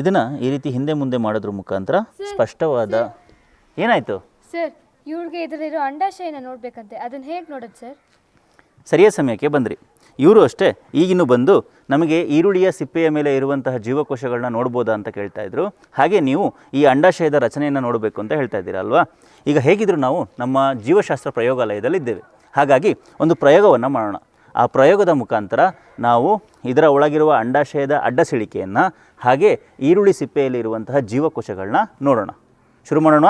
ಇದನ್ನು ಈ ರೀತಿ ಹಿಂದೆ ಮುಂದೆ ಮಾಡೋದ್ರ ಮುಖಾಂತರ ಸ್ಪಷ್ಟವಾದ ಏನಾಯಿತು? ಸರ್ ಇವ್ರಿಗೆ ಇದರಲ್ಲಿರೋ ಅಂಡಾಶಯನ ನೋಡ್ಬೇಕಂತೆ. ಅದನ್ನ ಹೇಗೆ ನೋಡೋದು ಸರ್? ಸರಿಯಾದ ಸಮಯಕ್ಕೆ ಬಂದ್ರಿ. ಇವರು ಅಷ್ಟೇ ಈಗಿನ್ನು ಬಂದು ನಮಗೆ ಈರುಳ್ಳಿಯ ಸಿಪ್ಪೆಯ ಮೇಲೆ ಇರುವಂತಹ ಜೀವಕೋಶಗಳನ್ನ ನೋಡ್ಬೋದಾ ಅಂತ ಕೇಳ್ತಾ ಇದ್ರು. ಹಾಗೆ ನೀವು ಈ ಅಂಡಾಶಯದ ರಚನೆಯನ್ನು ನೋಡಬೇಕು ಅಂತ ಹೇಳ್ತಾ ಇದ್ದೀರಾ ಅಲ್ವಾ? ಈಗ ಹೇಗಿದ್ರು ನಾವು ನಮ್ಮ ಜೀವಶಾಸ್ತ್ರ ಪ್ರಯೋಗಾಲಯದಲ್ಲಿದ್ದೇವೆ. ಹಾಗಾಗಿ ಒಂದು ಪ್ರಯೋಗವನ್ನು ಮಾಡೋಣ. ಆ ಪ್ರಯೋಗದ ಮುಖಾಂತರ ನಾವು ಇದರ ಒಳಗಿರುವ ಅಂಡಾಶಯದ ಅಡ್ಡಸಿಳಿಕೆಯನ್ನು ಹಾಗೆ ಈರುಳ್ಳಿ ಸಿಪ್ಪೆಯಲ್ಲಿ ಇರುವಂತಹ ಜೀವಕೋಶಗಳನ್ನ ನೋಡೋಣ. ಶುರು ಮಾಡೋಣ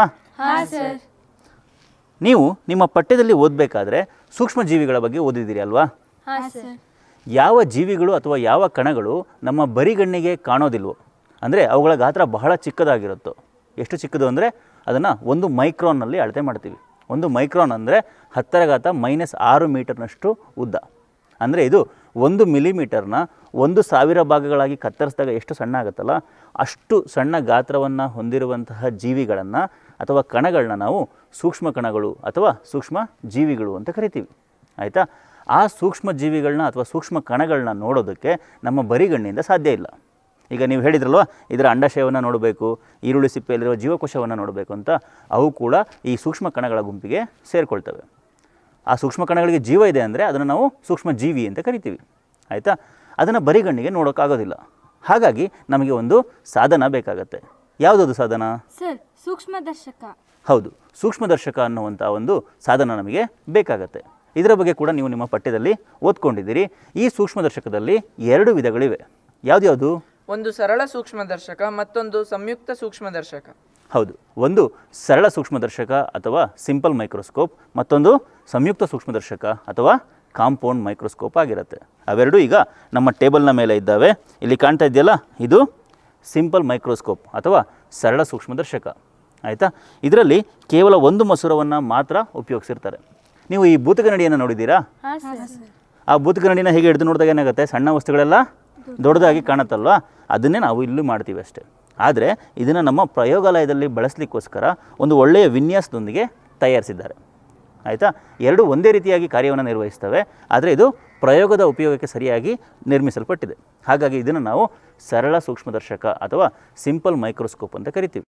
ನೀವು ನಿಮ್ಮ ಪಠ್ಯದಲ್ಲಿ ಓದಬೇಕಾದ್ರೆ ಸೂಕ್ಷ್ಮ ಜೀವಿಗಳ ಬಗ್ಗೆ ಓದಿದ್ದೀರಿ ಅಲ್ವಾ? ಹಾಂ ಸರ್. ಯಾವ ಜೀವಿಗಳು ಅಥವಾ ಯಾವ ಕಣಗಳು ನಮ್ಮ ಬರಿಗಣ್ಣಿಗೆ ಕಾಣೋದಿಲ್ವೋ? ಅಂದರೆ ಅವುಗಳ ಗಾತ್ರ ಬಹಳ ಚಿಕ್ಕದಾಗಿರುತ್ತೋ? ಎಷ್ಟು ಚಿಕ್ಕದು ಅಂದರೆ ಅದನ್ನು ಒಂದು ಮೈಕ್ರಾನ್ನಲ್ಲಿ ಅಳತೆ ಮಾಡ್ತೀವಿ. ಒಂದು ಮೈಕ್ರೋನ್ ಅಂದರೆ ಹತ್ತರ ಘಾತ ಮೈನಸ್ ಆರು ಮೀಟರ್ನಷ್ಟು ಉದ್ದ. ಅಂದರೆ ಇದು ಒಂದು ಮಿಲಿಮೀಟರ್ನ ಒಂದು ಸಾವಿರ ಭಾಗಗಳಾಗಿ ಕತ್ತರಿಸಿದಾಗ ಎಷ್ಟು ಸಣ್ಣ ಆಗುತ್ತಲ್ಲ? ಅಷ್ಟು ಸಣ್ಣ ಗಾತ್ರವನ್ನು ಹೊಂದಿರುವಂತಹ ಜೀವಿಗಳನ್ನು ಅಥವಾ ಕಣಗಳನ್ನ ನಾವು ಸೂಕ್ಷ್ಮ ಕಣಗಳು ಅಥವಾ ಸೂಕ್ಷ್ಮ ಜೀವಿಗಳು ಅಂತ ಕರಿತೀವಿ. ಆಯಿತಾ? ಆ ಸೂಕ್ಷ್ಮ ಜೀವಿಗಳನ್ನ ಅಥವಾ ಸೂಕ್ಷ್ಮ ಕಣಗಳನ್ನ ನೋಡೋದಕ್ಕೆ ನಮ್ಮ ಬರಿಗಣ್ಣಿಂದ ಸಾಧ್ಯ ಇಲ್ಲ. ಈಗ ನೀವು ಹೇಳಿದ್ರಲ್ವ, ಇದರ ಅಂಡಾಶಯವನ್ನು ನೋಡಬೇಕು, ಈರುಳ್ಳಿ ಸಿಪ್ಪೆಯಲ್ಲಿರುವ ಜೀವಕೋಶವನ್ನು ನೋಡಬೇಕು ಅಂತ, ಅವು ಕೂಡ ಈ ಸೂಕ್ಷ್ಮ ಕಣಗಳ ಗುಂಪಿಗೆ ಸೇರಿಕೊಳ್ತವೆ. ಆ ಸೂಕ್ಷ್ಮ ಕಣಗಳಿಗೆ ಜೀವ ಇದೆ ಅಂದರೆ ಅದನ್ನು ನಾವು ಸೂಕ್ಷ್ಮ ಜೀವಿ ಅಂತ ಕರಿತೀವಿ. ಆಯಿತಾ? ಅದನ್ನು ಬರಿಗಣ್ಣಿಗೆ ನೋಡೋಕ್ಕಾಗೋದಿಲ್ಲ. ಹಾಗಾಗಿ ನಮಗೆ ಒಂದು ಸಾಧನ ಬೇಕಾಗತ್ತೆ. ಯಾವುದದು ಸಾಧನ? ಸರ್ ಸೂಕ್ಷ್ಮದರ್ಶಕ ಹೌದು. ಸೂಕ್ಷ್ಮದರ್ಶಕ ಅನ್ನುವಂಥ ಒಂದು ಸಾಧನ ನಮಗೆ ಬೇಕಾಗತ್ತೆ. ಇದರ ಬಗ್ಗೆ ಕೂಡ ನೀವು ನಿಮ್ಮ ಪಠ್ಯದಲ್ಲಿ ಓದ್ಕೊಂಡಿದ್ದೀರಿ. ಈ ಸೂಕ್ಷ್ಮದರ್ಶಕದಲ್ಲಿ ಎರಡು ವಿಧಗಳಿವೆ. ಯಾವ್ದ್ಯಾವುದು? ಒಂದು ಸರಳ ಸೂಕ್ಷ್ಮದರ್ಶಕ ಮತ್ತೊಂದು ಸಂಯುಕ್ತ ಸೂಕ್ಷ್ಮದರ್ಶಕ ಹೌದು. ಒಂದು ಸರಳ ಸೂಕ್ಷ್ಮದರ್ಶಕ ಅಥವಾ ಸಿಂಪಲ್ ಮೈಕ್ರೋಸ್ಕೋಪ್ ಮತ್ತೊಂದು ಸಂಯುಕ್ತ ಸೂಕ್ಷ್ಮದರ್ಶಕ ಅಥವಾ ಕಾಂಪೌಂಡ್ ಮೈಕ್ರೋಸ್ಕೋಪ್ ಆಗಿರುತ್ತೆ. ಅವೆರಡೂ ಈಗ ನಮ್ಮ ಟೇಬಲ್ನ ಮೇಲೆ ಇದ್ದಾವೆ. ಇಲ್ಲಿ ಕಾಣ್ತಾ ಇದೆಯಲ್ಲ ಇದು ಸಿಂಪಲ್ ಮೈಕ್ರೋಸ್ಕೋಪ್ ಅಥವಾ ಸರಳ ಸೂಕ್ಷ್ಮದರ್ಶಕ ಆಯಿತಾ? ಇದರಲ್ಲಿ ಕೇವಲ ಒಂದು ಮಸೂರವನ್ನು ಮಾತ್ರ ಉಪಯೋಗಿಸಿರ್ತಾರೆ. ನೀವು ಈ ಭೂತಕನ್ನಡಿಯನ್ನು ನೋಡಿದ್ದೀರಾ? ಆ ಭೂತಕನ್ನಡಿನ ಹೇಗೆ ಹಿಡಿದು ನೋಡಿದಾಗ ಏನಾಗುತ್ತೆ? ಸಣ್ಣ ವಸ್ತುಗಳೆಲ್ಲ ದೊಡ್ಡದಾಗಿ ಕಾಣುತ್ತಲ್ವಾ? ಅದನ್ನೇ ನಾವು ಇಲ್ಲಿ ಮಾಡ್ತೀವಿ ಅಷ್ಟೇ. ಆದರೆ ಇದನ್ನು ನಮ್ಮ ಪ್ರಯೋಗಾಲಯದಲ್ಲಿ ಬಳಸಲಿಕ್ಕೋಸ್ಕರ ಒಂದು ಒಳ್ಳೆಯ ವಿನ್ಯಾಸದೊಂದಿಗೆ ತಯಾರಿಸಿದ್ದಾರೆ. ಆಯಿತಾ? ಎರಡು ಒಂದೇ ರೀತಿಯಾಗಿ ಕಾರ್ಯವನ್ನು ನಿರ್ವಹಿಸ್ತವೆ, ಆದರೆ ಇದು ಪ್ರಯೋಗದ ಉಪಯೋಗಕ್ಕೆ ಸರಿಯಾಗಿ ನಿರ್ಮಿಸಲ್ಪಟ್ಟಿದೆ. ಹಾಗಾಗಿ ಇದನ್ನು ನಾವು ಸರಳ ಸೂಕ್ಷ್ಮದರ್ಶಕ ಅಥವಾ ಸಿಂಪಲ್ ಮೈಕ್ರೋಸ್ಕೋಪ್ ಅಂತ ಕರಿತೀವಿ.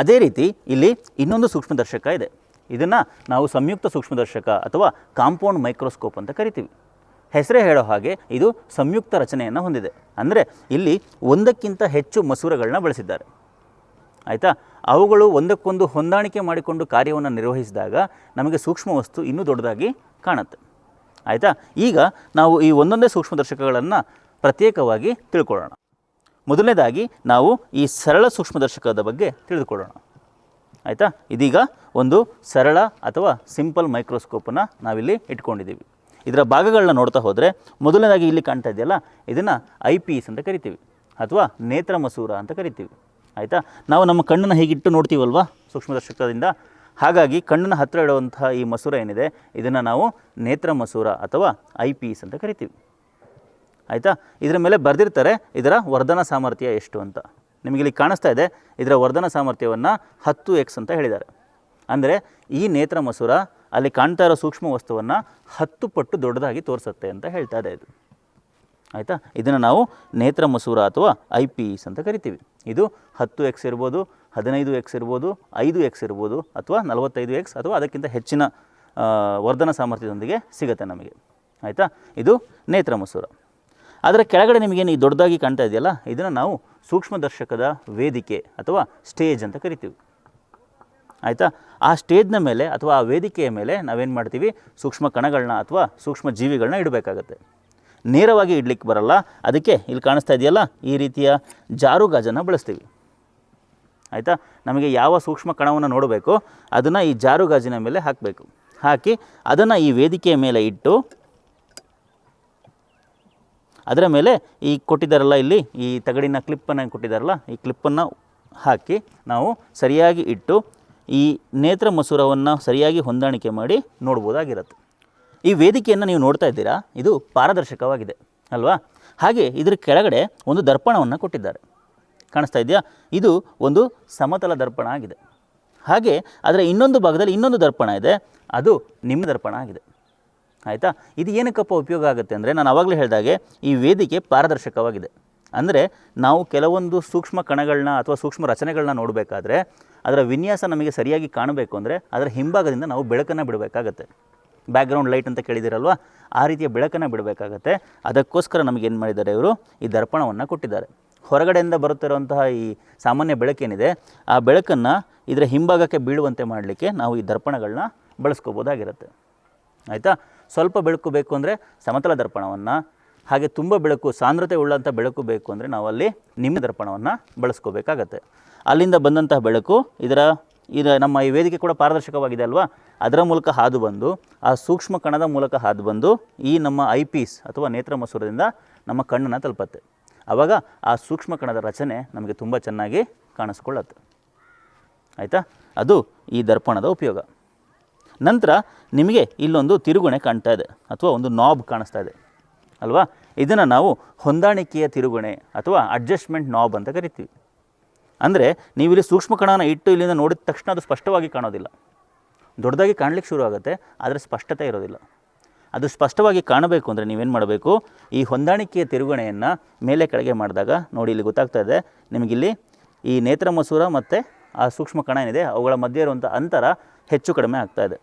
ಅದೇ ರೀತಿ ಇಲ್ಲಿ ಇನ್ನೊಂದು ಸೂಕ್ಷ್ಮದರ್ಶಕ ಇದೆ. ಇದನ್ನು ನಾವು ಸಂಯುಕ್ತ ಸೂಕ್ಷ್ಮದರ್ಶಕ ಅಥವಾ ಕಾಂಪೌಂಡ್ ಮೈಕ್ರೋಸ್ಕೋಪ್ ಅಂತ ಕರಿತೀವಿ. ಹೆಸರೇ ಹೇಳೋ ಹಾಗೆ ಇದು ಸಂಯುಕ್ತ ರಚನೆಯನ್ನು ಹೊಂದಿದೆ. ಅಂದರೆ ಇಲ್ಲಿ ಒಂದಕ್ಕಿಂತ ಹೆಚ್ಚು ಮಸೂರಗಳನ್ನ ಬಳಸಿದ್ದಾರೆ. ಆಯಿತಾ? ಅವುಗಳು ಒಂದಕ್ಕೊಂದು ಹೊಂದಾಣಿಕೆ ಮಾಡಿಕೊಂಡು ಕಾರ್ಯವನ್ನು ನಿರ್ವಹಿಸಿದಾಗ ನಮಗೆ ಸೂಕ್ಷ್ಮ ವಸ್ತು ಇನ್ನೂ ದೊಡ್ಡದಾಗಿ ಕಾಣುತ್ತೆ. ಆಯಿತಾ? ಈಗ ನಾವು ಈ ಒಂದೊಂದೇ ಸೂಕ್ಷ್ಮದರ್ಶಕಗಳನ್ನು ಪ್ರತ್ಯೇಕವಾಗಿ ತಿಳ್ಕೊಳ್ಳೋಣ. ಮೊದಲನೇದಾಗಿ ನಾವು ಈ ಸರಳ ಸೂಕ್ಷ್ಮದರ್ಶಕದ ಬಗ್ಗೆ ತಿಳಿದುಕೊಳ್ಳೋಣ. ಆಯಿತಾ? ಇದೀಗ ಒಂದು ಸರಳ ಅಥವಾ ಸಿಂಪಲ್ ಮೈಕ್ರೋಸ್ಕೋಪನ್ನು ನಾವಿಲ್ಲಿ ಇಟ್ಕೊಂಡಿದ್ದೀವಿ. ಇದರ ಭಾಗಗಳನ್ನ ನೋಡ್ತಾ ಹೋದರೆ ಮೊದಲನೇದಾಗಿ ಇಲ್ಲಿ ಕಾಣ್ತಾ ಇದೆಯಲ್ಲ, ಇದನ್ನು ಐ ಪೀಸ್ ಅಂತ ಕರಿತೀವಿ ಅಥವಾ ನೇತ್ರ ಮಸೂರ ಅಂತ ಕರಿತೀವಿ. ಆಯಿತಾ? ನಾವು ನಮ್ಮ ಕಣ್ಣನ್ನು ಹೀಗಿಟ್ಟು ನೋಡ್ತೀವಲ್ವಾ ಸೂಕ್ಷ್ಮದರ್ಶಕದಿಂದ? ಹಾಗಾಗಿ ಕಣ್ಣನ್ನು ಹತ್ತಿರ ಇಡುವಂತಹ ಈ ಮಸೂರ ಏನಿದೆ, ಇದನ್ನು ನಾವು ನೇತ್ರ ಮಸೂರ ಅಥವಾ ಐ ಪೀಸ್ ಅಂತ ಕರಿತೀವಿ. ಆಯಿತಾ? ಇದರ ಮೇಲೆ ಬರೆದಿರ್ತಾರೆ, ಇದರ ವರ್ಧನ ಸಾಮರ್ಥ್ಯ ಎಷ್ಟು ಅಂತ. ನಿಮಗೆ ಇಲ್ಲಿ ಕಾಣಿಸ್ತಾ ಇದೆ, ಇದರ ವರ್ಧನ ಸಾಮರ್ಥ್ಯವನ್ನು ಹತ್ತು ಎಕ್ಸ್ ಅಂತ ಹೇಳಿದ್ದಾರೆ. ಅಂದರೆ ಈ ನೇತ್ರ ಮಸೂರ ಅಲ್ಲಿ ಕಾಣ್ತಾ ಇರೋ ಸೂಕ್ಷ್ಮ ವಸ್ತುವನ್ನು ಹತ್ತು ಪಟ್ಟು ದೊಡ್ಡದಾಗಿ ತೋರಿಸುತ್ತೆ ಅಂತ ಹೇಳ್ತಾ ಇದೆ ಇದು. ಆಯಿತಾ? ಇದನ್ನು ನಾವು ನೇತ್ರ ಮಸೂರ ಅಥವಾ ಐ ಪಿ ಇಸ್ ಅಂತ ಕರಿತೀವಿ. ಇದು ಹತ್ತು ಎಕ್ಸ್ ಇರ್ಬೋದು, ಹದಿನೈದು ಎಕ್ಸ್ ಇರ್ಬೋದು, ಐದು ಎಕ್ಸ್ ಇರ್ಬೋದು ಅಥವಾ ನಲವತ್ತೈದು ಎಕ್ಸ್ ಅಥವಾ ಅದಕ್ಕಿಂತ ಹೆಚ್ಚಿನ ವರ್ಧನ ಸಾಮರ್ಥ್ಯದೊಂದಿಗೆ ಸಿಗುತ್ತೆ ನಮಗೆ. ಆಯಿತಾ? ಇದು ನೇತ್ರ ಮಸೂರ. ಅದರ ಕೆಳಗಡೆ ನಿಮಗೇನು ಈ ದೊಡ್ಡದಾಗಿ ಕಾಣ್ತಾ ಇದೆಯಲ್ಲ? ಇದನ್ನು ನಾವು ಸೂಕ್ಷ್ಮದರ್ಶಕದ ವೇದಿಕೆ ಅಥವಾ ಸ್ಟೇಜ್ ಅಂತ ಕರಿತೀವಿ. ಆಯಿತಾ? ಆ ಸ್ಟೇಜ್ನ ಮೇಲೆ ಅಥವಾ ಆ ವೇದಿಕೆಯ ಮೇಲೆ ನಾವೇನು ಮಾಡ್ತೀವಿ? ಸೂಕ್ಷ್ಮ ಕಣಗಳನ್ನ ಅಥವಾ ಸೂಕ್ಷ್ಮ ಜೀವಿಗಳನ್ನ ಇಡಬೇಕಾಗತ್ತೆ. ನೇರವಾಗಿ ಇಡ್ಲಿಕ್ಕೆ ಬರಲ್ಲ. ಅದಕ್ಕೆ ಇಲ್ಲಿ ಕಾಣಿಸ್ತಾ ಇದೆಯಲ್ಲ? ಈ ರೀತಿಯ ಜಾರು ಗಾಜನ್ನು ಬಳಸ್ತೀವಿ. ಆಯಿತಾ? ನಮಗೆ ಯಾವ ಸೂಕ್ಷ್ಮ ಕಣವನ್ನು ನೋಡಬೇಕು, ಅದನ್ನು ಈ ಜಾರು ಗಾಜಿನ ಮೇಲೆ ಹಾಕಬೇಕು. ಹಾಕಿ ಅದನ್ನು ಈ ವೇದಿಕೆಯ ಮೇಲೆ ಇಟ್ಟು, ಅದರ ಮೇಲೆ ಈ ಕೊಟ್ಟಿದ್ದಾರಲ್ಲ ಇಲ್ಲಿ, ಈ ತಗಡಿನ ಕ್ಲಿಪ್ಪನ್ನು ಕೊಟ್ಟಿದ್ದಾರಲ್ಲ, ಈ ಕ್ಲಿಪ್ಪನ್ನು ಹಾಕಿ ನಾವು ಸರಿಯಾಗಿ ಇಟ್ಟು ಈ ನೇತ್ರ ಮಸೂರವನ್ನು ಸರಿಯಾಗಿ ಹೊಂದಾಣಿಕೆ ಮಾಡಿ ನೋಡ್ಬೋದಾಗಿರುತ್ತೆ. ಈ ವೇದಿಕೆಯನ್ನು ನೀವು ನೋಡ್ತಾ ಇದ್ದೀರಾ, ಇದು ಪಾರದರ್ಶಕವಾಗಿದೆ, ಅಲ್ವಾ? ಹಾಗೆ ಇದರ ಕೆಳಗಡೆ ಒಂದು ದರ್ಪಣವನ್ನು ಕೊಟ್ಟಿದ್ದಾರೆ. ಕಾಣಿಸ್ತಾ ಇದೆಯಾ? ಇದು ಒಂದು ಸಮತಲ ದರ್ಪಣ ಆಗಿದೆ. ಹಾಗೆ ಅದರ ಇನ್ನೊಂದು ಭಾಗದಲ್ಲಿ ಇನ್ನೊಂದು ದರ್ಪಣ ಇದೆ, ಅದು ನಿಮ್ಮ ದರ್ಪಣ ಆಗಿದೆ. ಆಯಿತಾ? ಇದು ಏನಕ್ಕಪ್ಪ ಉಪಯೋಗ ಆಗುತ್ತೆ ಅಂದರೆ ನಾನು ಆವಾಗಲೇ ಹೇಳಿದಾಗೆ ಈ ವೇದಿಕೆ ಪಾರದರ್ಶಕವಾಗಿದೆ. ಅಂದರೆ ನಾವು ಕೆಲವೊಂದು ಸೂಕ್ಷ್ಮ ಕಣಗಳನ್ನ ಅಥವಾ ಸೂಕ್ಷ್ಮ ರಚನೆಗಳನ್ನ ನೋಡಬೇಕಾದ್ರೆ ಅದರ ವಿನ್ಯಾಸ ನಮಗೆ ಸರಿಯಾಗಿ ಕಾಣಬೇಕು ಅಂದರೆ ಅದರ ಹಿಂಭಾಗದಿಂದ ನಾವು ಬೆಳಕನ್ನು ಬಿಡಬೇಕಾಗತ್ತೆ. ಬ್ಯಾಕ್ಗ್ರೌಂಡ್ ಲೈಟ್ ಅಂತ ಕೇಳಿದಿರಲ್ವಾ? ಆ ರೀತಿಯ ಬೆಳಕನ್ನು ಬಿಡಬೇಕಾಗತ್ತೆ. ಅದಕ್ಕೋಸ್ಕರ ನಮಗೆ ಏನು ಮಾಡಿದ್ದಾರೆ ಇವರು? ಈ ದರ್ಪಣವನ್ನು ಕೊಟ್ಟಿದ್ದಾರೆ. ಹೊರಗಡೆಯಿಂದ ಬರುತ್ತಿರುವಂತಹ ಈ ಸಾಮಾನ್ಯ ಬೆಳಕೇನಿದೆ, ಆ ಬೆಳಕನ್ನು ಇದರ ಹಿಂಭಾಗಕ್ಕೆ ಬೀಳುವಂತೆ ಮಾಡಲಿಕ್ಕೆ ನಾವು ಈ ದರ್ಪಣಗಳನ್ನ ಬಳಸ್ಕೋಬೋದಾಗಿರುತ್ತೆ. ಆಯಿತಾ? ಸ್ವಲ್ಪ ಬೆಳಕು ಬೇಕು ಅಂದರೆ ಸಮತಲ ದರ್ಪಣವನ್ನು ಹಾಗೆ ತುಂಬ ಬೆಳಕು, ಸಾಂದ್ರತೆ ಉಳ್ಳಂಥ ಬೆಳಕು ಬೇಕು ಅಂದರೆ ನಾವು ಅಲ್ಲಿ ನಿಮ್ಮ ದರ್ಪಣವನ್ನು ಬಳಸ್ಕೋಬೇಕಾಗತ್ತೆ. ಅಲ್ಲಿಂದ ಬಂದಂತಹ ಬೆಳಕು ಇದರ, ಇದು ನಮ್ಮ ಈ ವೇದಿಕೆ ಕೂಡ ಪಾರದರ್ಶಕವಾಗಿದೆ ಅಲ್ವಾ? ಅದರ ಮೂಲಕ ಹಾದು ಬಂದು, ಆ ಸೂಕ್ಷ್ಮ ಕಣದ ಮೂಲಕ ಹಾದು ಬಂದು ಈ ನಮ್ಮ ಐ ಪೀಸ್ ಅಥವಾ ನೇತ್ರ ಮಸೂರದಿಂದ ನಮ್ಮ ಕಣ್ಣನ್ನು ತಲುಪತ್ತೆ. ಆವಾಗ ಆ ಸೂಕ್ಷ್ಮ ಕಣದ ರಚನೆ ನಮಗೆ ತುಂಬ ಚೆನ್ನಾಗಿ ಕಾಣಿಸ್ಕೊಳ್ಳುತ್ತೆ. ಆಯಿತಾ? ಅದು ಈ ದರ್ಪಣದ ಉಪಯೋಗ. ನಂತರ ನಿಮಗೆ ಇಲ್ಲೊಂದು ತಿರುಗುಣೆ ಕಾಣ್ತಾ ಇದೆ, ಅಥವಾ ಒಂದು ನಾಬ್ ಕಾಣಿಸ್ತಾ ಇದೆ. ಅಲ್ವಾ? ಇದನ್ನು ನಾವು ಹೊಂದಾಣಿಕೆಯ ತಿರುಗಣೆ ಅಥವಾ ಅಡ್ಜಸ್ಟ್ಮೆಂಟ್ ನಾಬ್ ಅಂತ ಕರಿತೀವಿ. ಅಂದರೆ ನೀವಿಲ್ಲಿ ಸೂಕ್ಷ್ಮ ಕಣನ ಇಟ್ಟು ಇಲ್ಲಿಂದ ನೋಡಿದ ತಕ್ಷಣ ಅದು ಸ್ಪಷ್ಟವಾಗಿ ಕಾಣೋದಿಲ್ಲ. ದೊಡ್ಡದಾಗಿ ಕಾಣಲಿಕ್ಕೆ ಶುರು ಆಗುತ್ತೆ, ಆದರೆ ಸ್ಪಷ್ಟತೆ ಇರೋದಿಲ್ಲ. ಅದು ಸ್ಪಷ್ಟವಾಗಿ ಕಾಣಬೇಕು ಅಂದರೆ ನೀವೇನು ಮಾಡಬೇಕು? ಈ ಹೊಂದಾಣಿಕೆಯ ತಿರುಗಣೆಯನ್ನು ಮೇಲೆ ಕೆಳಗೆ ಮಾಡಿದಾಗ, ನೋಡಿ ಇಲ್ಲಿ ಗೊತ್ತಾಗ್ತಾ ಇದೆ, ನಿಮಗಿಲ್ಲಿ ಈ ನೇತ್ರ ಮಸೂರ ಮತ್ತು ಆ ಸೂಕ್ಷ್ಮ ಕಣ ಏನಿದೆ, ಅವುಗಳ ಮಧ್ಯೆ ಇರುವಂಥ ಅಂತರ ಹೆಚ್ಚು ಕಡಿಮೆ ಆಗ್ತಾ ಇದೆ.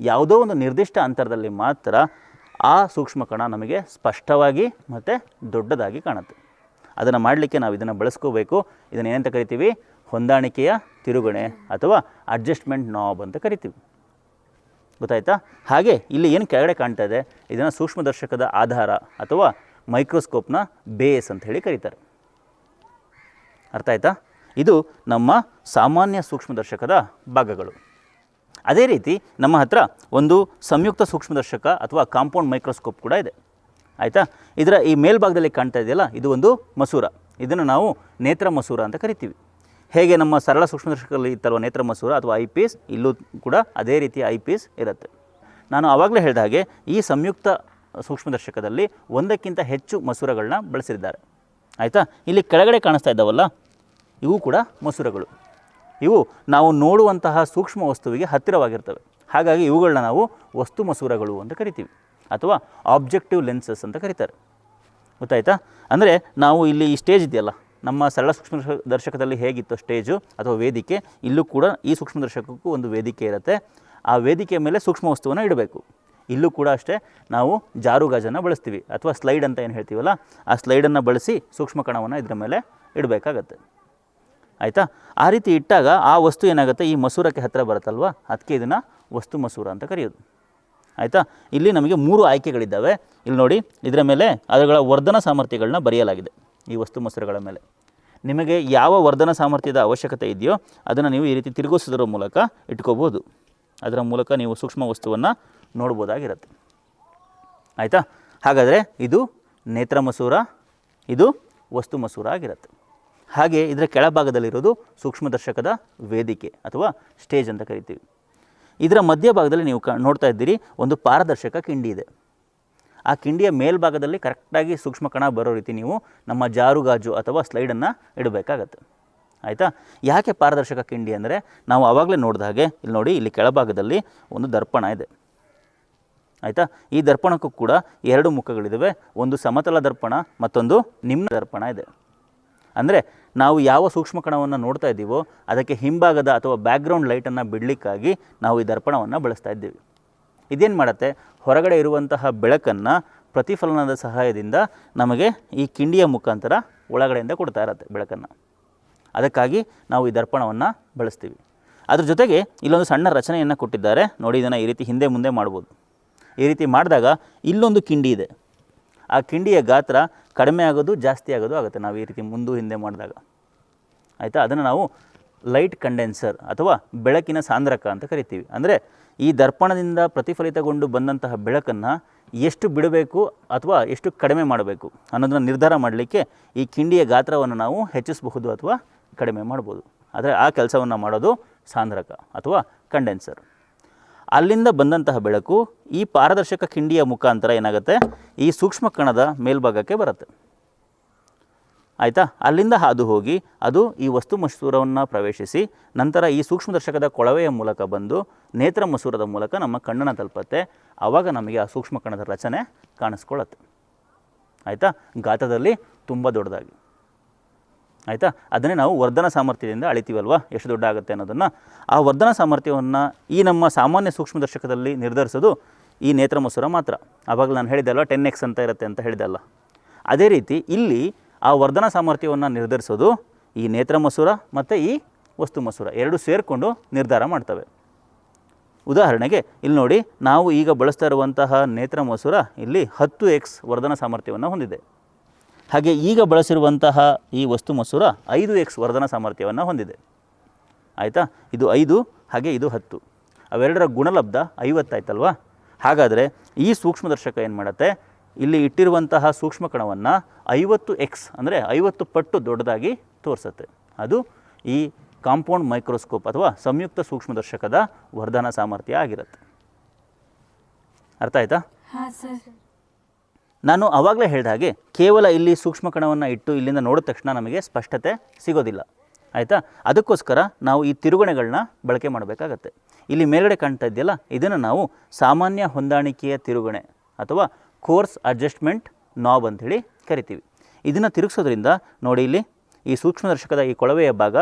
ಯಾವುದೋ ಒಂದು ನಿರ್ದಿಷ್ಟ ಅಂತರದಲ್ಲಿ ಮಾತ್ರ ಆ ಸೂಕ್ಷ್ಮ ಕಣ ನಮಗೆ ಸ್ಪಷ್ಟವಾಗಿ ಮತ್ತು ದೊಡ್ಡದಾಗಿ ಕಾಣುತ್ತೆ. ಅದನ್ನು ಮಾಡಲಿಕ್ಕೆ ನಾವು ಇದನ್ನು ಬಳಸ್ಕೋಬೇಕು. ಇದನ್ನು ಏನಂತ ಕರಿತೀವಿ? ಹೊಂದಾಣಿಕೆಯ ತಿರುಗಣೆ ಅಥವಾ ಅಡ್ಜಸ್ಟ್ಮೆಂಟ್ ನಾಬ್ ಅಂತ ಕರಿತೀವಿ. ಗೊತ್ತಾಯ್ತಾ? ಹಾಗೆ ಇಲ್ಲಿ ಏನು ಕೆಳಗಡೆ ಕಾಣ್ತಾ ಇದೆ? ಇದನ್ನು ಸೂಕ್ಷ್ಮದರ್ಶಕದ ಆಧಾರ ಅಥವಾ ಮೈಕ್ರೋಸ್ಕೋಪ್ನ ಬೇಸ್ ಅಂತ ಹೇಳಿ ಕರೀತಾರೆ. ಅರ್ಥ ಆಯ್ತಾ? ಇದು ನಮ್ಮ ಸಾಮಾನ್ಯ ಸೂಕ್ಷ್ಮದರ್ಶಕದ ಭಾಗಗಳು. ಅದೇ ರೀತಿ ನಮ್ಮ ಹತ್ರ ಒಂದು ಸಂಯುಕ್ತ ಸೂಕ್ಷ್ಮದರ್ಶಕ ಅಥವಾ ಕಾಂಪೌಂಡ್ ಮೈಕ್ರೋಸ್ಕೋಪ್ ಕೂಡ ಇದೆ. ಆಯಿತಾ? ಇದರ ಈ ಮೇಲ್ಭಾಗದಲ್ಲಿ ಕಾಣ್ತಾ ಇದೆಯಲ್ಲ, ಇದು ಒಂದು ಮಸೂರ. ಇದನ್ನು ನಾವು ನೇತ್ರ ಮಸೂರ ಅಂತ ಕರಿತೀವಿ. ಹೇಗೆ ನಮ್ಮ ಸರಳ ಸೂಕ್ಷ್ಮದರ್ಶಕದಲ್ಲಿ ಇತ್ತಲ್ವ ನೇತ್ರ ಮಸೂರ ಅಥವಾ ಐ ಪೀಸ್ ಇಲ್ಲೂ ಕೂಡ ಅದೇ ರೀತಿ ಐ ಪೀಸ್ ಇರುತ್ತೆ. ನಾನು ಆವಾಗಲೇ ಹೇಳಿದ ಹಾಗೆ ಈ ಸಂಯುಕ್ತ ಸೂಕ್ಷ್ಮದರ್ಶಕದಲ್ಲಿ ಒಂದಕ್ಕಿಂತ ಹೆಚ್ಚು ಮಸೂರಗಳನ್ನ ಬಳಸಿದ್ದಾರೆ. ಆಯಿತಾ? ಇಲ್ಲಿ ಕೆಳಗಡೆ ಕಾಣಿಸ್ತಾ ಇದ್ದಾವಲ್ಲ, ಇವು ಕೂಡ ಮಸೂರಗಳು. ಇವು ನಾವು ನೋಡುವಂತಹ ಸೂಕ್ಷ್ಮ ವಸ್ತುವಿಗೆ ಹತ್ತಿರವಾಗಿರ್ತವೆ. ಹಾಗಾಗಿ ಇವುಗಳನ್ನ ನಾವು ವಸ್ತು ಮಸೂರಗಳು ಅಂತ ಕರಿತೀವಿ. ಅಥವಾ ಆಬ್ಜೆಕ್ಟಿವ್ ಲೆನ್ಸಸ್ ಅಂತ ಕರೀತಾರೆ. ಗೊತ್ತಾಯ್ತಾ? ಅಂದರೆ ನಾವು ಇಲ್ಲಿ ಈ ಸ್ಟೇಜ್ ಇದೆಯಲ್ಲ, ನಮ್ಮ ಸರಳ ಸೂಕ್ಷ್ಮ ದರ್ಶಕದಲ್ಲಿ ಹೇಗಿತ್ತು ಸ್ಟೇಜು ಅಥವಾ ವೇದಿಕೆ, ಇಲ್ಲೂ ಕೂಡ ಈ ಸೂಕ್ಷ್ಮ ದರ್ಶಕಕ್ಕೂ ಒಂದು ವೇದಿಕೆ ಇರುತ್ತೆ. ಆ ವೇದಿಕೆಯ ಮೇಲೆ ಸೂಕ್ಷ್ಮ ವಸ್ತುವನ್ನು ಇಡಬೇಕು. ಇಲ್ಲೂ ಕೂಡ ಅಷ್ಟೇ ನಾವು ಜಾರುಗಾಜನ್ನು ಬಳಸ್ತೀವಿ. ಅಥವಾ ಸ್ಲೈಡ್ ಅಂತ ಏನು ಹೇಳ್ತೀವಲ್ಲ, ಆ ಸ್ಲೈಡನ್ನು ಬಳಸಿ ಸೂಕ್ಷ್ಮ ಕಣವನ್ನು ಇದರ ಮೇಲೆ ಇಡಬೇಕಾಗತ್ತೆ. ಆಯಿತಾ? ಆ ರೀತಿ ಇಟ್ಟಾಗ ಆ ವಸ್ತು ಏನಾಗುತ್ತೆ? ಈ ಮಸೂರಕ್ಕೆ ಹತ್ತಿರ ಬರುತ್ತಲ್ವ? ಅದಕ್ಕೆ ಇದನ್ನು ವಸ್ತು ಮಸೂರ ಅಂತ ಕರೆಯೋದು. ಆಯಿತಾ? ಇಲ್ಲಿ ನಮಗೆ ಮೂರು ಆಯ್ಕೆಗಳಿದ್ದಾವೆ. ಇಲ್ಲಿ ನೋಡಿ, ಇದರ ಮೇಲೆ ಅದರಗಳ ವರ್ಧನ ಸಾಮರ್ಥ್ಯಗಳನ್ನ ಬರೆಯಲಾಗಿದೆ ಈ ವಸ್ತು ಮಸೂರಗಳ ಮೇಲೆ. ನಿಮಗೆ ಯಾವ ವರ್ಧನ ಸಾಮರ್ಥ್ಯದ ಅವಶ್ಯಕತೆ ಇದೆಯೋ ಅದನ್ನು ನೀವು ಈ ರೀತಿ ತಿರುಗಿಸೋದ್ರ ಮೂಲಕ ಇಟ್ಕೋಬೋದು ಅದರ ಮೂಲಕ ನೀವು ಸೂಕ್ಷ್ಮ ವಸ್ತುವನ್ನು ನೋಡ್ಬೋದಾಗಿರುತ್ತೆ. ಆಯಿತಾ? ಹಾಗಾದರೆ ಇದು ನೇತ್ರ ಮಸೂರ, ಇದು ವಸ್ತು ಮಸೂರ ಆಗಿರುತ್ತೆ. ಹಾಗೆ ಇದರ ಕೆಳಭಾಗದಲ್ಲಿರೋದು ಸೂಕ್ಷ್ಮದರ್ಶಕದ ವೇದಿಕೆ ಅಥವಾ ಸ್ಟೇಜ್ ಅಂತ ಕರಿತೀವಿ. ಇದರ ಮಧ್ಯಭಾಗದಲ್ಲಿ ನೀವು ಕ, ನೋಡ್ತಾ ಇದ್ದೀರಿ ಒಂದು ಪಾರದರ್ಶಕ ಕಿಂಡಿ ಇದೆ. ಆ ಕಿಂಡಿಯ ಮೇಲ್ಭಾಗದಲ್ಲಿ ಕರೆಕ್ಟಾಗಿ ಸೂಕ್ಷ್ಮ ಕಣ ಬರೋ ರೀತಿ ನೀವು ನಮ್ಮ ಜಾರುಗಾಜು ಅಥವಾ ಸ್ಲೈಡನ್ನು ಇಡಬೇಕಾಗತ್ತೆ. ಆಯಿತಾ? ಯಾಕೆ ಪಾರದರ್ಶಕ ಕಿಂಡಿ ಅಂದರೆ ನಾವು ಆವಾಗಲೇ ನೋಡಿದ ಹಾಗೆ, ಇಲ್ಲಿ ನೋಡಿ, ಇಲ್ಲಿ ಕೆಳಭಾಗದಲ್ಲಿ ಒಂದು ದರ್ಪಣ ಇದೆ. ಆಯಿತಾ? ಈ ದರ್ಪಣಕ್ಕೂ ಕೂಡ ಎರಡು ಮುಖಗಳಿದ್ದಾವೆ ಒಂದು ಸಮತಲ ದರ್ಪಣ, ಮತ್ತೊಂದು ನಿಮ್ನ ದರ್ಪಣ ಇದೆ. ಅಂದರೆ ನಾವು ಯಾವ ಸೂಕ್ಷ್ಮ ಕಣವನ್ನು ನೋಡ್ತಾ ಇದ್ದೀವೋ ಅದಕ್ಕೆ ಹಿಂಭಾಗದ ಅಥವಾ ಬ್ಯಾಕ್ಗ್ರೌಂಡ್ ಲೈಟನ್ನು ಬಿಡಲಿಕ್ಕಾಗಿ ನಾವು ಈ ದರ್ಪಣವನ್ನು ಬಳಸ್ತಾ ಇದ್ದೀವಿ. ಇದೇನು ಮಾಡುತ್ತೆ? ಹೊರಗಡೆ ಇರುವಂತಹ ಬೆಳಕನ್ನು ಪ್ರತಿಫಲನದ ಸಹಾಯದಿಂದ ನಮಗೆ ಈ ಕಿಂಡಿಯ ಮುಖಾಂತರ ಒಳಗಡೆಯಿಂದ ಕೊಡ್ತಾ ಇರತ್ತೆ ಬೆಳಕನ್ನು. ಅದಕ್ಕಾಗಿ ನಾವು ಈ ದರ್ಪಣವನ್ನು ಬಳಸ್ತೀವಿ. ಅದ್ರ ಜೊತೆಗೆ ಇಲ್ಲೊಂದು ಸಣ್ಣ ರಚನೆಯನ್ನು ಕೊಟ್ಟಿದ್ದಾರೆ. ನೋಡಿ, ಇದನ್ನು ಈ ರೀತಿ ಹಿಂದೆ ಮುಂದೆ ಮಾಡ್ಬೋದು. ಈ ರೀತಿ ಮಾಡಿದಾಗ ಇಲ್ಲೊಂದು ಕಿಂಡಿ ಇದೆ. ಆ ಕಿಂಡಿಯ ಗಾತ್ರ ಕಡಿಮೆ ಆಗೋದು, ಜಾಸ್ತಿ ಆಗೋದು ಆಗುತ್ತೆ ನಾವು ಈ ರೀತಿ ಮುಂದು ಹಿಂದೆ ಮಾಡಿದಾಗ. ಆಯಿತಾ? ಅದನ್ನು ನಾವು ಲೈಟ್ ಕಂಡೆನ್ಸರ್ ಅಥವಾ ಬೆಳಕಿನ ಸಾಂದ್ರಕ ಅಂತ ಕರಿತೀವಿ. ಅಂದರೆ ಈ ದರ್ಪಣದಿಂದ ಪ್ರತಿಫಲಿತಗೊಂಡು ಬಂದಂತಹ ಬೆಳಕನ್ನು ಎಷ್ಟು ಬಿಡಬೇಕು ಅಥವಾ ಎಷ್ಟು ಕಡಿಮೆ ಮಾಡಬೇಕು ಅನ್ನೋದನ್ನು ನಿರ್ಧಾರ ಮಾಡಲಿಕ್ಕೆ ಈ ಕಿಂಡಿಯ ಗಾತ್ರವನ್ನು ನಾವು ಹೆಚ್ಚಿಸಬಹುದು ಅಥವಾ ಕಡಿಮೆ ಮಾಡ್ಬೋದು. ಆದರೆ ಆ ಕೆಲಸವನ್ನು ಮಾಡೋದು ಸಾಂದ್ರಕ ಅಥವಾ ಕಂಡೆನ್ಸರ್ ಅಲ್ಲಿಂದ ಬಂದಂತಹ ಬೆಳಕು ಈ ಪಾರದರ್ಶಕ ಕಿಂಡಿಯ ಮುಖಾಂತರ ಏನಾಗುತ್ತೆ? ಈ ಸೂಕ್ಷ್ಮ ಕಣದ ಮೇಲ್ಭಾಗಕ್ಕೆ ಬರುತ್ತೆ. ಆಯಿತಾ? ಅಲ್ಲಿಂದ ಹಾದು ಹೋಗಿ ಅದು ಈ ವಸ್ತು ಮಸೂರವನ್ನು ಪ್ರವೇಶಿಸಿ ನಂತರ ಈ ಸೂಕ್ಷ್ಮದರ್ಶಕದ ಕೊಳವೆಯ ಮೂಲಕ ಬಂದು ನೇತ್ರ ಮಸೂರದ ಮೂಲಕ ನಮ್ಮ ಕಣ್ಣನ್ನು ತಲುಪತ್ತೆ. ಆವಾಗ ನಮಗೆ ಆ ಸೂಕ್ಷ್ಮ ಕಣದ ರಚನೆ ಕಾಣಿಸ್ಕೊಳ್ಳುತ್ತೆ ಆಯಿತಾ? ಗಾತ್ರದಲ್ಲಿ ತುಂಬ ದೊಡ್ಡದಾಗಿ. ಆಯಿತಾ? ಅದನ್ನೇ ನಾವು ವರ್ಧನ ಸಾಮರ್ಥ್ಯದಿಂದ ಅಳಿತೀವಲ್ವ? ಎಷ್ಟು ದೊಡ್ಡ ಆಗುತ್ತೆ ಅನ್ನೋದನ್ನು. ಆ ವರ್ಧನ ಸಾಮರ್ಥ್ಯವನ್ನು ಈ ನಮ್ಮ ಸಾಮಾನ್ಯ ಸೂಕ್ಷ್ಮದರ್ಶಕದಲ್ಲಿ ನಿರ್ಧರಿಸೋದು ಈ ನೇತ್ರ ಮಸೂರ ಮಾತ್ರ. ಆವಾಗ ನಾನು ಹೇಳಿದೆಲ್ವ ಟೆನ್ ಎಕ್ಸ್ ಅಂತ ಇರುತ್ತೆ ಅಂತ ಹೇಳಿದೆಲ್ಲ ಅದೇ ರೀತಿ ಇಲ್ಲಿ ಆ ವರ್ಧನ ಸಾಮರ್ಥ್ಯವನ್ನು ನಿರ್ಧರಿಸೋದು ಈ ನೇತ್ರ ಮಸೂರ ಮತ್ತು ಈ ವಸ್ತು ಮಸೂರ ಎರಡು ಸೇರಿಕೊಂಡು ನಿರ್ಧಾರ ಮಾಡ್ತವೆ. ಉದಾಹರಣೆಗೆ ಇಲ್ಲಿ ನೋಡಿ, ನಾವು ಈಗ ಬಳಸ್ತಾ ಇರುವಂತಹ ನೇತ್ರ ಮಸೂರ ಇಲ್ಲಿ ಹತ್ತು ಎಕ್ಸ್ ವರ್ಧನ ಸಾಮರ್ಥ್ಯವನ್ನು ಹೊಂದಿದೆ. ಹಾಗೆ ಈಗ ಬಳಸಿರುವಂತಹ ಈ ವಸ್ತು ಮಸೂರ ಐದು ಎಕ್ಸ್ ವರ್ಧನ ಸಾಮರ್ಥ್ಯವನ್ನು ಹೊಂದಿದೆ. ಆಯಿತಾ? ಇದು ಐದು, ಹಾಗೆ ಇದು ಹತ್ತು. ಅವೆರಡರ ಗುಣಲಬ್ಧ ಐವತ್ತಾಯ್ತಲ್ವಾ? ಹಾಗಾದರೆ ಈ ಸೂಕ್ಷ್ಮದರ್ಶಕ ಏನು ಮಾಡುತ್ತೆ? ಇಲ್ಲಿ ಇಟ್ಟಿರುವಂತಹ ಸೂಕ್ಷ್ಮ ಕಣವನ್ನು ಐವತ್ತು ಎಕ್ಸ್ ಅಂದರೆ ಐವತ್ತು ಪಟ್ಟು ದೊಡ್ಡದಾಗಿ ತೋರಿಸುತ್ತೆ. ಅದು ಈ ಕಾಂಪೌಂಡ್ ಮೈಕ್ರೋಸ್ಕೋಪ್ ಅಥವಾ ಸಂಯುಕ್ತ ಸೂಕ್ಷ್ಮದರ್ಶಕದ ವರ್ಧನ ಸಾಮರ್ಥ್ಯ ಆಗಿರುತ್ತೆ. ಅರ್ಥ ಆಯ್ತಾ? ನಾನು ಆವಾಗಲೇ ಹೇಳಿದ ಹಾಗೆ ಕೇವಲ ಇಲ್ಲಿ ಸೂಕ್ಷ್ಮ ಕಣವನ್ನು ಇಟ್ಟು ಇಲ್ಲಿಂದ ನೋಡಿದ ತಕ್ಷಣ ನಮಗೆ ಸ್ಪಷ್ಟತೆ ಸಿಗೋದಿಲ್ಲ. ಆಯಿತಾ? ಅದಕ್ಕೋಸ್ಕರ ನಾವು ಈ ತಿರುಗಣೆಗಳನ್ನ ಬಳಕೆ ಮಾಡಬೇಕಾಗತ್ತೆ. ಇಲ್ಲಿ ಮೇಲ್ಗಡೆ ಕಾಣ್ತಾ ಇದೆಯಲ್ಲ ಇದನ್ನು ನಾವು ಸಾಮಾನ್ಯ ಹೊಂದಾಣಿಕೆಯ ತಿರುಗಣೆ ಅಥವಾ ಕೋರ್ಸ್ ಅಡ್ಜಸ್ಟ್ಮೆಂಟ್ ನಾಬ್ ಅಂಥೇಳಿ ಕರಿತೀವಿ. ಇದನ್ನು ತಿರುಗಿಸೋದ್ರಿಂದ ನೋಡಿ ಇಲ್ಲಿ ಈ ಸೂಕ್ಷ್ಮದರ್ಶಕದ ಈ ಕೊಳವೆಯ ಭಾಗ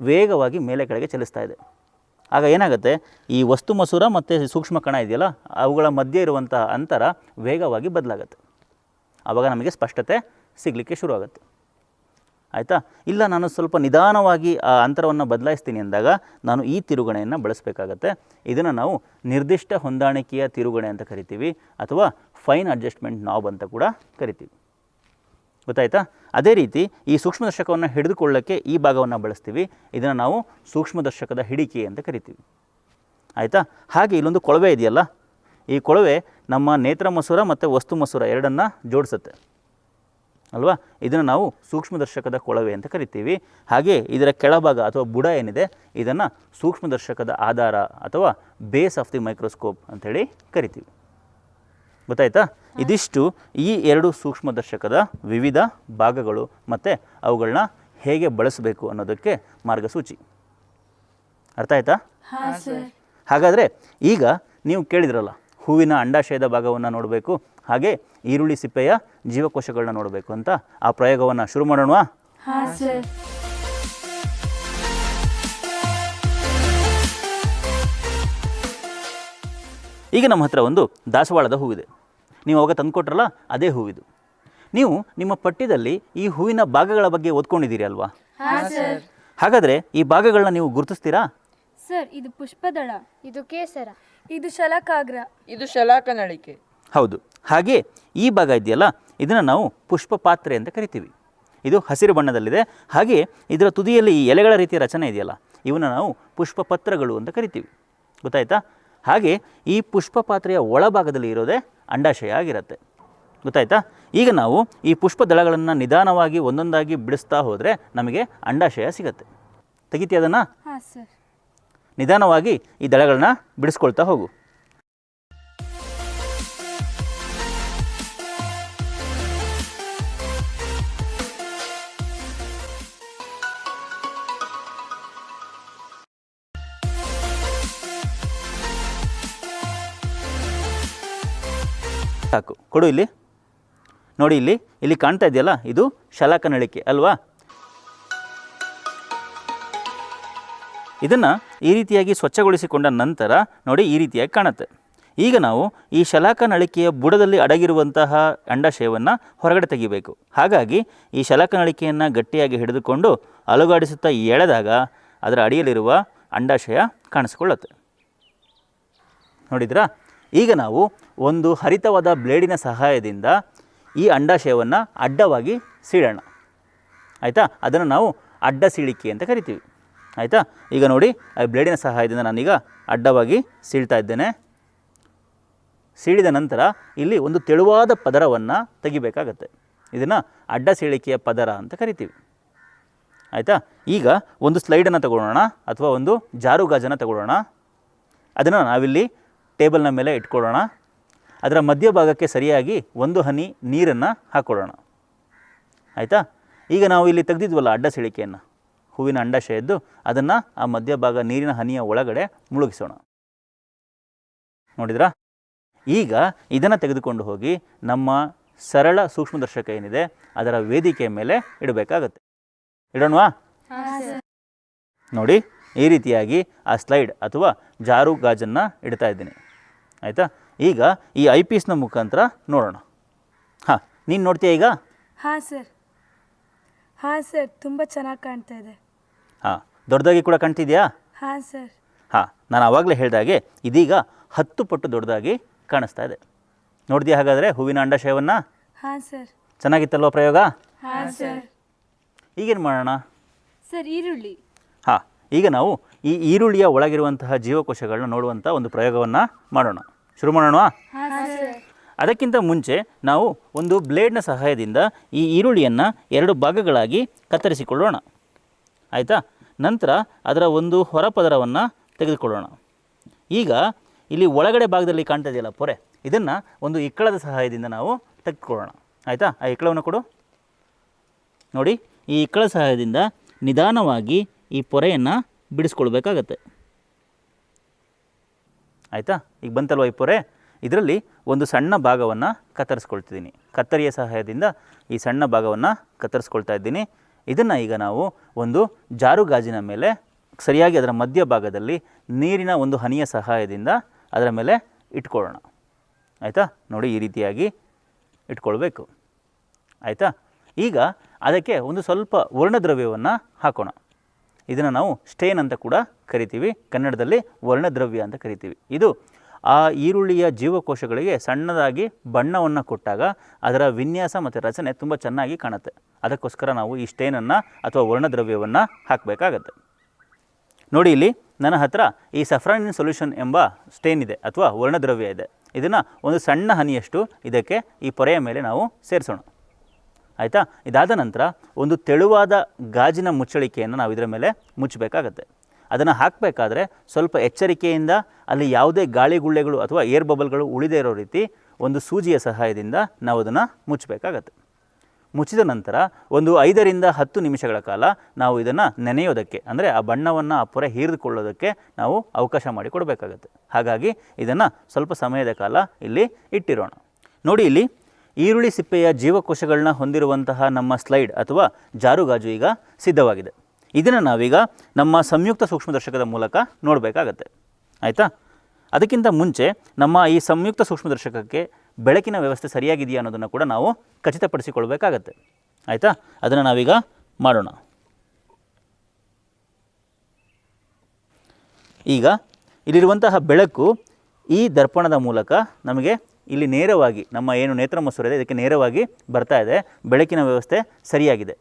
ವೇಗವಾಗಿ ಮೇಲೆ ಕೆಳಗೆ ಚಲಿಸ್ತಾ ಇದೆ. ಆಗ ಏನಾಗುತ್ತೆ, ಈ ವಸ್ತು ಮಸೂರ ಮತ್ತು ಸೂಕ್ಷ್ಮ ಕಣ ಇದೆಯಲ್ಲ, ಅವುಗಳ ಮಧ್ಯೆ ಇರುವಂತಹ ಅಂತರ ವೇಗವಾಗಿ ಬದಲಾಗುತ್ತೆ. ಆವಾಗ ನಮಗೆ ಸ್ಪಷ್ಟತೆ ಸಿಗಲಿಕ್ಕೆ ಶುರುವಾಗುತ್ತೆ. ಆಯಿತಾ? ಇಲ್ಲ, ನಾನು ಸ್ವಲ್ಪ ನಿಧಾನವಾಗಿ ಆ ಅಂತರವನ್ನು ಬದಲಾಯಿಸ್ತೀನಿ ಅಂದಾಗ ನಾನು ಈ ತಿರುಗಣೆಯನ್ನು ಬಳಸಬೇಕಾಗತ್ತೆ. ಇದನ್ನು ನಾವು ನಿರ್ದಿಷ್ಟ ಹೊಂದಾಣಿಕೆಯ ತಿರುಗಣೆ ಅಂತ ಕರಿತೀವಿ, ಅಥವಾ ಫೈನ್ ಅಡ್ಜಸ್ಟ್ಮೆಂಟ್ ನಾಬ್ ಅಂತ ಕೂಡ ಕರಿತೀವಿ. ಗೊತ್ತಾಯ್ತಾ? ಅದೇ ರೀತಿ ಈ ಸೂಕ್ಷ್ಮದರ್ಶಕವನ್ನು ಹಿಡಿದುಕೊಳ್ಳೋಕ್ಕೆ ಈ ಭಾಗವನ್ನು ಬಳಸ್ತೀವಿ. ಇದನ್ನು ನಾವು ಸೂಕ್ಷ್ಮದರ್ಶಕದ ಹಿಡಿಕೆ ಅಂತ ಕರಿತೀವಿ. ಆಯಿತಾ? ಹಾಗೆ ಇಲ್ಲೊಂದು ಕೊಳವೆ ಇದೆಯಲ್ಲ? ಈ ಕೊಳವೆ ನಮ್ಮ ನೇತ್ರ ಮಸೂರ ಮತ್ತು ವಸ್ತು ಮಸೂರ ಎರಡನ್ನು ಜೋಡಿಸುತ್ತೆ. ಅಲ್ವಾ? ಇದನ್ನು ನಾವು ಸೂಕ್ಷ್ಮದರ್ಶಕದ ಕೊಳವೆ ಅಂತ ಕರಿತೀವಿ. ಹಾಗೆ ಇದರ ಕೆಳಭಾಗ ಅಥವಾ ಬುಡ ಏನಿದೆ ಇದನ್ನು ಸೂಕ್ಷ್ಮದರ್ಶಕದ ಆಧಾರ ಅಥವಾ ಬೇಸ್ ಆಫ್ ದಿ ಮೈಕ್ರೋಸ್ಕೋಪ್ ಅಂಥೇಳಿ ಕರಿತೀವಿ. ಗೊತ್ತಾಯ್ತಾ? ಇದಿಷ್ಟು ಈ ಎರಡು ಸೂಕ್ಷ್ಮದರ್ಶಕದ ವಿವಿಧ ಭಾಗಗಳು ಮತ್ತು ಅವುಗಳನ್ನ ಹೇಗೆ ಬಳಸಬೇಕು ಅನ್ನೋದಕ್ಕೆ ಮಾರ್ಗಸೂಚಿ. ಅರ್ಥ ಆಯ್ತಾ? ಹಾಗಾದರೆ ಈಗ ನೀವು ಕೇಳಿದ್ರಲ್ಲ ಹೂವಿನ ಅಂಡಾಶಯದ ಭಾಗವನ್ನು ನೋಡಬೇಕು ಹಾಗೆ ಈರುಳ್ಳಿ ಸಿಪ್ಪೆಯ ಜೀವಕೋಶಗಳನ್ನ ನೋಡಬೇಕು ಅಂತ ಆ ಪ್ರಯೋಗವನ್ನು ಶುರು ಮಾಡೋಣವಾ? ಹಾಂ ಸರ್. ಈಗ ನಮ್ಮ ಹತ್ರ ಒಂದು ದಾಸವಾಳದ ಹೂವಿದೆ. ನೀವು ಅವಾಗ ತಂದುಕೊಟ್ರಲ್ಲ ಅದೇ ಹೂವಿದು. ನೀವು ನಿಮ್ಮ ಪಠ್ಯದಲ್ಲಿ ಈ ಹೂವಿನ ಭಾಗಗಳ ಬಗ್ಗೆ ಓದ್ಕೊಂಡಿದ್ದೀರಿ ಅಲ್ವಾ? ಹಾಂ ಸರ್. ಹಾಗಾದರೆ ಈ ಭಾಗಗಳನ್ನ ನೀವು ಗುರುತಿಸ್ತೀರಾ? ಸರ್ ಇದು ಪುಷ್ಪದಳ ಇದು ಕೇಸರ ಇದು ಶಲಕಾಗ್ರ. ಇದು ಶಲಾಕ ನಳಿಕೆ ಹೌದು. ಹಾಗೆ ಈ ಭಾಗ ಇದೆಯಲ್ಲ? ಇದನ್ನು ನಾವು ಪುಷ್ಪ ಪಾತ್ರೆ ಅಂತ ಕರಿತೀವಿ. ಇದು ಹಸಿರು ಬಣ್ಣದಲ್ಲಿದೆ. ಹಾಗೆ ಇದರ ತುದಿಯಲ್ಲಿ ಈ ಎಲೆಗಳ ರೀತಿಯ ರಚನೆ ಇದೆಯಲ್ಲ? ಇವನ್ನ ನಾವು ಪುಷ್ಪ ಪತ್ರಗಳು ಅಂತ ಕರಿತೀವಿ. ಗೊತ್ತಾಯ್ತಾ? ಹಾಗೆ ಈ ಪುಷ್ಪ ಪಾತ್ರೆಯ ಒಳಭಾಗದಲ್ಲಿ ಇರೋದೇ ಅಂಡಾಶಯ ಆಗಿರುತ್ತೆ. ಗೊತ್ತಾಯ್ತಾ? ಈಗ ನಾವು ಈ ಪುಷ್ಪ ದಳಗಳನ್ನು ನಿಧಾನವಾಗಿ ಒಂದೊಂದಾಗಿ ಬಿಡಿಸ್ತಾ ಹೋದರೆ ನಮಗೆ ಅಂಡಾಶಯ ಸಿಗತ್ತೆ. ತೆಗಿತೀಯ ಅದನ್ನು? ನಿಧಾನವಾಗಿ ಈ ದಳಗಳನ್ನ ಬಿಡಿಸ್ಕೊಳ್ತಾ ಹೋಗು. ಸಾಕು. ಕೊಡು ಇಲ್ಲಿ. ನೋಡಿ ಇಲ್ಲಿ ಇಲ್ಲಿ ಕಾಣ್ತಾ ಇದೆಯಲ್ಲ, ಇದು ಶಲಾಕನಳಿಕೆ ಅಲ್ವಾ? ಇದನ್ನು ಈ ರೀತಿಯಾಗಿ ಸ್ವಚ್ಛಗೊಳಿಸಿಕೊಂಡ ನಂತರ ನೋಡಿ ಈ ರೀತಿಯಾಗಿ ಕಾಣುತ್ತೆ. ಈಗ ನಾವು ಈ ಶಲಾಕನಳಿಕೆಯ ಬುಡದಲ್ಲಿ ಅಡಗಿರುವಂತಹ ಅಂಡಾಶಯವನ್ನು ಹೊರಗಡೆ ತೆಗಿಬೇಕು. ಹಾಗಾಗಿ ಈ ಶಲಾಕನಳಿಕೆಯನ್ನು ಗಟ್ಟಿಯಾಗಿ ಹಿಡಿದುಕೊಂಡು ಅಲುಗಾಡಿಸುತ್ತಾ ಎಳೆದಾಗ ಅದರ ಅಡಿಯಲ್ಲಿರುವ ಅಂಡಾಶಯ ಕಾಣಿಸ್ಕೊಳ್ಳುತ್ತೆ. ನೋಡಿದ್ರಾ? ಈಗ ನಾವು ಒಂದು ಹರಿತವಾದ ಬ್ಲೇಡಿನ ಸಹಾಯದಿಂದ ಈ ಅಂಡಾಶಯವನ್ನು ಅಡ್ಡವಾಗಿ ಸೀಳೋಣ. ಆಯಿತಾ? ಅದನ್ನು ನಾವು ಅಡ್ಡ ಸೀಳಿಕೆ ಅಂತ ಕರಿತೀವಿ. ಆಯಿತಾ? ಈಗ ನೋಡಿ, ಆ ಬ್ಲೇಡಿನ ಸಹಾಯದಿಂದ ನಾನೀಗ ಅಡ್ಡವಾಗಿ ಸೀಳ್ತಾ ಇದ್ದೇನೆ. ಸೀಳಿದ ನಂತರ ಇಲ್ಲಿ ಒಂದು ತೆಳುವಾದ ಪದರವನ್ನು ತೆಗಿಬೇಕಾಗತ್ತೆ. ಇದನ್ನು ಅಡ್ಡ ಸೀಳಿಕೆಯ ಪದರ ಅಂತ ಕರಿತೀವಿ. ಆಯಿತಾ? ಈಗ ಒಂದು ಸ್ಲೈಡನ್ನು ತಗೊಳ್ಳೋಣ, ಅಥವಾ ಒಂದು ಜಾರುಗಾಜನ್ನು ತಗೊಳ್ಳೋಣ. ಅದನ್ನು ನಾವಿಲ್ಲಿ ಟೇಬಲ್ನ ಮೇಲೆ ಇಟ್ಕೊಳ್ಳೋಣ. ಅದರ ಮಧ್ಯಭಾಗಕ್ಕೆ ಸರಿಯಾಗಿ ಒಂದು ಹನಿ ನೀರನ್ನು ಹಾಕ್ಕೊಳ್ಳೋಣ ಆಯಿತಾ? ಈಗ ನಾವು ಇಲ್ಲಿ ತೆಗೆದಿದ್ವಲ್ಲ ಅಡ್ಡ ಸಿಳಿಕೆಯನ್ನು ಹೂವಿನ ಅಂಡಾಶಯದ್ದು ಅದನ್ನು ಆ ಮಧ್ಯಭಾಗ ನೀರಿನ ಹನಿಯ ಒಳಗಡೆ ಮುಳುಗಿಸೋಣ. ನೋಡಿದ್ರಾ? ಈಗ ಇದನ್ನು ತೆಗೆದುಕೊಂಡು ಹೋಗಿ ನಮ್ಮ ಸರಳ ಸೂಕ್ಷ್ಮದರ್ಶಕ ಏನಿದೆ ಅದರ ವೇದಿಕೆಯ ಮೇಲೆ ಇಡಬೇಕಾಗತ್ತೆ. ಇಡೋಣವಾ? ನೋಡಿ. ಈ ರೀತಿಯಾಗಿ ಆ ಸ್ಲೈಡ್ ಅಥವಾ ಜಾರು ಗಾಜನ್ನು ಇಡ್ತಾ ಇದ್ದೀನಿ. ಆಯಿತಾ? ಈಗ ಈ ಐ ಪೀಸ್ನ ಮುಖಾಂತರ ನೋಡೋಣ. ಹಾಂ ನೀನು ನೋಡ್ತೀಯ ಈಗ? ಹಾಂ ಸರ್. ಹಾಂ ಸರ್ ತುಂಬ ಚೆನ್ನಾಗಿ ಕಾಣ್ತಾ ಇದೆ. ಹಾಂ ದೊಡ್ಡದಾಗಿ ಕೂಡ ಕಾಣ್ತಿದ್ಯಾ? ಹಾಂ ಸರ್. ಹಾಂ ನಾನು ಆವಾಗಲೇ ಹೇಳಿದಾಗೆ ಇದೀಗ ಹತ್ತು ಪಟ್ಟು ದೊಡ್ಡದಾಗಿ ಕಾಣಿಸ್ತಾ ಇದೆ. ನೋಡಿದ್ಯಾ ಹಾಗಾದರೆ ಹೂವಿನ ಅಂಡಾಶಯವನ್ನು ಹಾಂ ಸರ್. ಚೆನ್ನಾಗಿತ್ತಲ್ವ ಪ್ರಯೋಗ? ಹಾಂ ಸರ್. ಈಗೇನು ಮಾಡೋಣ? ಸರ್ ಈರುಳ್ಳಿ. ಈಗ ನಾವು ಈ ಈರುಳ್ಳಿಯ ಒಳಗಿರುವಂತಹ ಜೀವಕೋಶಗಳನ್ನ ನೋಡುವಂಥ ಒಂದು ಪ್ರಯೋಗವನ್ನು ಮಾಡೋಣ. ಶುರು ಮಾಡೋಣ ಅದಕ್ಕಿಂತ ಮುಂಚೆ ನಾವು ಒಂದು ಬ್ಲೇಡ್ನ ಸಹಾಯದಿಂದ ಈ ಈರುಳ್ಳಿಯನ್ನು ಎರಡು ಭಾಗಗಳಾಗಿ ಕತ್ತರಿಸಿಕೊಳ್ಳೋಣ. ಆಯಿತಾ? ನಂತರ ಅದರ ಒಂದು ಹೊರಪದರವನ್ನು ತೆಗೆದುಕೊಳ್ಳೋಣ. ಈಗ ಇಲ್ಲಿ ಒಳಗಡೆ ಭಾಗದಲ್ಲಿ ಕಾಣ್ತಾ ಇದೆಯಲ್ಲ ಪೊರೆ ಇದನ್ನು ಒಂದು ಇಕ್ಕಳದ ಸಹಾಯದಿಂದ ನಾವು ತೆಗೆದುಕೊಳ್ಳೋಣ. ಆಯಿತಾ? ಆ ಇಕ್ಕಳವನ್ನು ಕೊಡು. ನೋಡಿ ಈ ಇಕ್ಕಳ ಸಹಾಯದಿಂದ ನಿಧಾನವಾಗಿ ಈ ಪೊರೆಯನ್ನು ಬಿಡಿಸ್ಕೊಳ್ಬೇಕಾಗತ್ತೆ. ಆಯಿತಾ? ಈಗ ಬಂತಲ್ವ ಈ ಪೊರೆ? ಇದರಲ್ಲಿ ಒಂದು ಸಣ್ಣ ಭಾಗವನ್ನು ಕತ್ತರಿಸ್ಕೊಳ್ತಿದ್ದೀನಿ. ಕತ್ತರಿಯ ಸಹಾಯದಿಂದ ಈ ಸಣ್ಣ ಭಾಗವನ್ನು ಕತ್ತರಿಸ್ಕೊಳ್ತಾ ಇದ್ದೀನಿ. ಇದನ್ನು ಈಗ ನಾವು ಒಂದು ಜಾರು ಗಾಜಿನ ಮೇಲೆ, ಸರಿಯಾಗಿ ಅದರ ಮಧ್ಯಭಾಗದಲ್ಲಿ ನೀರಿನ ಒಂದು ಹನಿಯ ಸಹಾಯದಿಂದ ಅದರ ಮೇಲೆ ಇಟ್ಕೊಳ್ಳೋಣ. ಆಯಿತಾ? ನೋಡಿ ಈ ರೀತಿಯಾಗಿ ಇಟ್ಕೊಳ್ಬೇಕು. ಆಯಿತಾ? ಈಗ ಅದಕ್ಕೆ ಒಂದು ಸ್ವಲ್ಪ ವರ್ಣದ್ರವ್ಯವನ್ನು ಹಾಕೋಣ. ಇದನ್ನು ನಾವು ಸ್ಟೇನ್ ಅಂತ ಕೂಡ ಕರಿತೀವಿ. ಕನ್ನಡದಲ್ಲಿ ವರ್ಣದ್ರವ್ಯ ಅಂತ ಕರಿತೀವಿ. ಇದು ಆ ಈರುಳ್ಳಿಯ ಜೀವಕೋಶಗಳಿಗೆ ಸಣ್ಣದಾಗಿ ಬಣ್ಣವನ್ನು ಕೊಟ್ಟಾಗ ಅದರ ವಿನ್ಯಾಸ ಮತ್ತು ರಚನೆ ತುಂಬ ಚೆನ್ನಾಗಿ ಕಾಣುತ್ತೆ. ಅದಕ್ಕೋಸ್ಕರ ನಾವು ಈ ಸ್ಟೇನನ್ನು ಅಥವಾ ವರ್ಣದ್ರವ್ಯವನ್ನು ಹಾಕಬೇಕಾಗತ್ತೆ. ನೋಡಿ ಇಲ್ಲಿ ನನ್ನ ಹತ್ರ ಈ ಸಫ್ರಾನಿನ್ ಸೊಲ್ಯೂಷನ್ ಎಂಬ ಸ್ಟೇನ್ ಇದೆ ಅಥವಾ ವರ್ಣದ್ರವ್ಯ ಇದೆ. ಇದನ್ನು ಒಂದು ಸಣ್ಣ ಹನಿಯಷ್ಟು ಇದಕ್ಕೆ ಈ ಪೊರೆಯ ಮೇಲೆ ನಾವು ಸೇರಿಸೋಣ. ಆಯಿತಾ? ಇದಾದ ನಂತರ ಒಂದು ತೆಳುವಾದ ಗಾಜಿನ ಮುಚ್ಚಳಿಕೆಯನ್ನು ನಾವು ಇದರ ಮೇಲೆ ಮುಚ್ಚಬೇಕಾಗತ್ತೆ. ಅದನ್ನು ಹಾಕಬೇಕಾದ್ರೆ ಸ್ವಲ್ಪ ಎಚ್ಚರಿಕೆಯಿಂದ ಅಲ್ಲಿ ಯಾವುದೇ ಗಾಳಿಗುಳ್ಳೆಗಳು ಅಥವಾ ಏರ್ ಬಬಲ್ಗಳು ಉಳಿದೇ ಇರೋ ರೀತಿ ಒಂದು ಸೂಜಿಯ ಸಹಾಯದಿಂದ ನಾವು ಅದನ್ನು ಮುಚ್ಚಬೇಕಾಗತ್ತೆ. ಮುಚ್ಚಿದ ನಂತರ ಒಂದು ಐದರಿಂದ ಹತ್ತು ನಿಮಿಷಗಳ ಕಾಲ ನಾವು ಇದನ್ನು ನೆನೆಯೋದಕ್ಕೆ, ಅಂದರೆ ಆ ಬಣ್ಣವನ್ನು ಆ ಪೊರೆ ಹೀರಿದುಕೊಳ್ಳೋದಕ್ಕೆ ನಾವು ಅವಕಾಶ ಮಾಡಿಕೊಡಬೇಕಾಗತ್ತೆ ಹಾಗಾಗಿ ಇದನ್ನು ಸ್ವಲ್ಪ ಸಮಯದ ಕಾಲ ಇಲ್ಲಿ ಇಟ್ಟಿರೋಣ. ನೋಡಿ ಇಲ್ಲಿ ಈರುಳ್ಳಿ ಸಿಪ್ಪೆಯ ಜೀವಕೋಶಗಳನ್ನ ಹೊಂದಿರುವಂತಹ ನಮ್ಮ ಸ್ಲೈಡ್ ಅಥವಾ ಜಾರುಗಾಜು ಈಗ ಸಿದ್ಧವಾಗಿದೆ. ಇದನ್ನು ನಾವೀಗ ನಮ್ಮ ಸಂಯುಕ್ತ ಸೂಕ್ಷ್ಮದರ್ಶಕದ ಮೂಲಕ ನೋಡಬೇಕಾಗತ್ತೆ. ಆಯಿತಾ? ಅದಕ್ಕಿಂತ ಮುಂಚೆ ನಮ್ಮ ಈ ಸಂಯುಕ್ತ ಸೂಕ್ಷ್ಮದರ್ಶಕಕ್ಕೆ ಬೆಳಕಿನ ವ್ಯವಸ್ಥೆ ಸರಿಯಾಗಿದೆಯಾ ಅನ್ನೋದನ್ನು ಕೂಡ ನಾವು ಖಚಿತಪಡಿಸಿಕೊಳ್ಬೇಕಾಗತ್ತೆ. ಆಯಿತಾ? ಅದನ್ನು ನಾವೀಗ ಮಾಡೋಣ. ಈಗ ಇಲ್ಲಿರುವಂತಹ ಬೆಳಕು ಈ ದರ್ಪಣದ ಮೂಲಕ ನಮಗೆ ಇಲ್ಲಿ ನೇರವಾಗಿ ನಮ್ಮ ಏನು ನೇತ್ರ ಮಸೂರ ಇದೆ, ಇದಕ್ಕೆ ನೇರವಾಗಿ ಬರ್ತಾ ಇದೆ. ಬೆಳಕಿನ ವ್ಯವಸ್ಥೆ ಸರಿಯಾಗಿದೆ.